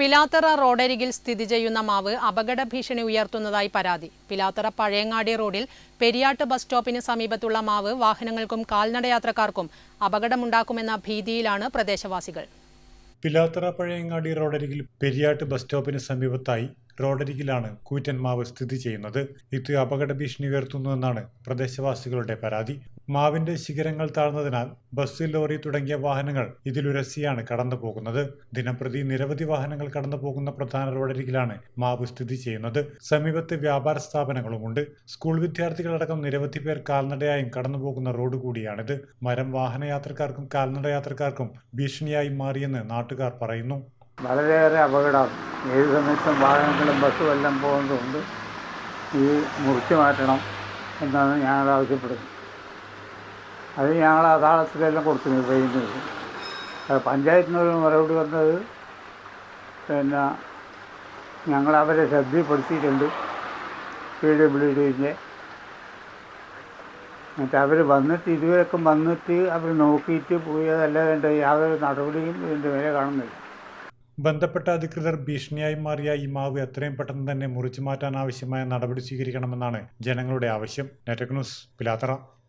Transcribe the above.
പിലാത്തറ റോഡരികിൽ സ്ഥിതി ചെയ്യുന്ന മാവ് അപകട ഭീഷണി ഉയർത്തുന്നതായി പരാതി. പിലാത്തറ പഴയങ്ങാടി റോഡിൽ പെരിയാട്ട് ബസ് സ്റ്റോപ്പിന് സമീപത്തുള്ള മാവ് വാഹനങ്ങൾക്കും കാൽനടയാത്രക്കാർക്കും അപകടമുണ്ടാക്കുമെന്ന ഭീതിയിലാണ് പ്രദേശവാസികൾ. പിലാത്തറ പഴയങ്ങാടി റോഡരികിൽ പെരിയാട്ട് ബസ് സ്റ്റോപ്പിന് സമീപത്തായി റോഡരികിലാണ് കൂറ്റൻമാവ് സ്ഥിതി ചെയ്യുന്നത്. ഇത് അപകട ഭീഷണി ഉയർത്തുന്നുവെന്നാണ് പ്രദേശവാസികളുടെ പരാതി. മാവിന്റെ ശിഖരങ്ങൾ താഴ്ന്നതിനാൽ ബസ് ലോറി തുടങ്ങിയ വാഹനങ്ങൾ ഇതിലുരസിയാണ് കടന്നു പോകുന്നത് ദിനംപ്രതി നിരവധി വാഹനങ്ങൾ കടന്നു പോകുന്ന പ്രധാന റോഡരികിലാണ് മാവ് സ്ഥിതി ചെയ്യുന്നത്. സമീപത്തെ വ്യാപാര സ്ഥാപനങ്ങളുമുണ്ട്. സ്കൂൾ വിദ്യാർത്ഥികളടക്കം നിരവധി പേർ കാൽനടയായും കടന്നു പോകുന്ന റോഡ് കൂടിയാണിത്. മരം വാഹനയാത്രക്കാർക്കും കാൽനടയാത്രക്കാർക്കും ഭീഷണിയായി മാറിയെന്ന് നാട്ടുകാർ പറയുന്നു. വളരെയേറെ അപകടം. ഏത് സമയത്തും വാഹനങ്ങളും ബസ്സും എല്ലാം പോകുന്നതുകൊണ്ട് ഈ മുറിച്ചു മാറ്റണം എന്നാണ് ഞങ്ങൾ ആവശ്യപ്പെടുന്നത്. അത് ഞങ്ങൾ അദാലത്തിലെല്ലാം കൊടുത്തു നിർവഹിക്കുന്നത് പഞ്ചായത്തിന് ഒരു മറുപടി വന്നത് പിന്നെ ഞങ്ങൾ അവരെ ശ്രദ്ധപ്പെടുത്തിയിട്ടുണ്ട് പി ഡബ്ല്യു ഡിന്റെ എന്നിട്ട് അവർ വന്നിട്ട് ഇതുവരെയൊക്കെ വന്നിട്ട് അവർ നോക്കിയിട്ട് പോയതല്ലാതെ യാതൊരു നടപടിയും ഇതിന്റെ മേലെ കാണുന്നില്ല. ബന്ധപ്പെട്ട അധികൃതർ ഭീഷണിയായി മാറിയ ഈ മാവ് എത്രയും പെട്ടെന്ന് തന്നെ മുറിച്ചു മാറ്റാൻ ആവശ്യമായ നടപടി സ്വീകരിക്കണമെന്നാണ് ജനങ്ങളുടെ ആവശ്യം. നെറ്റക് ന്യൂസ് പിലാത്തറ.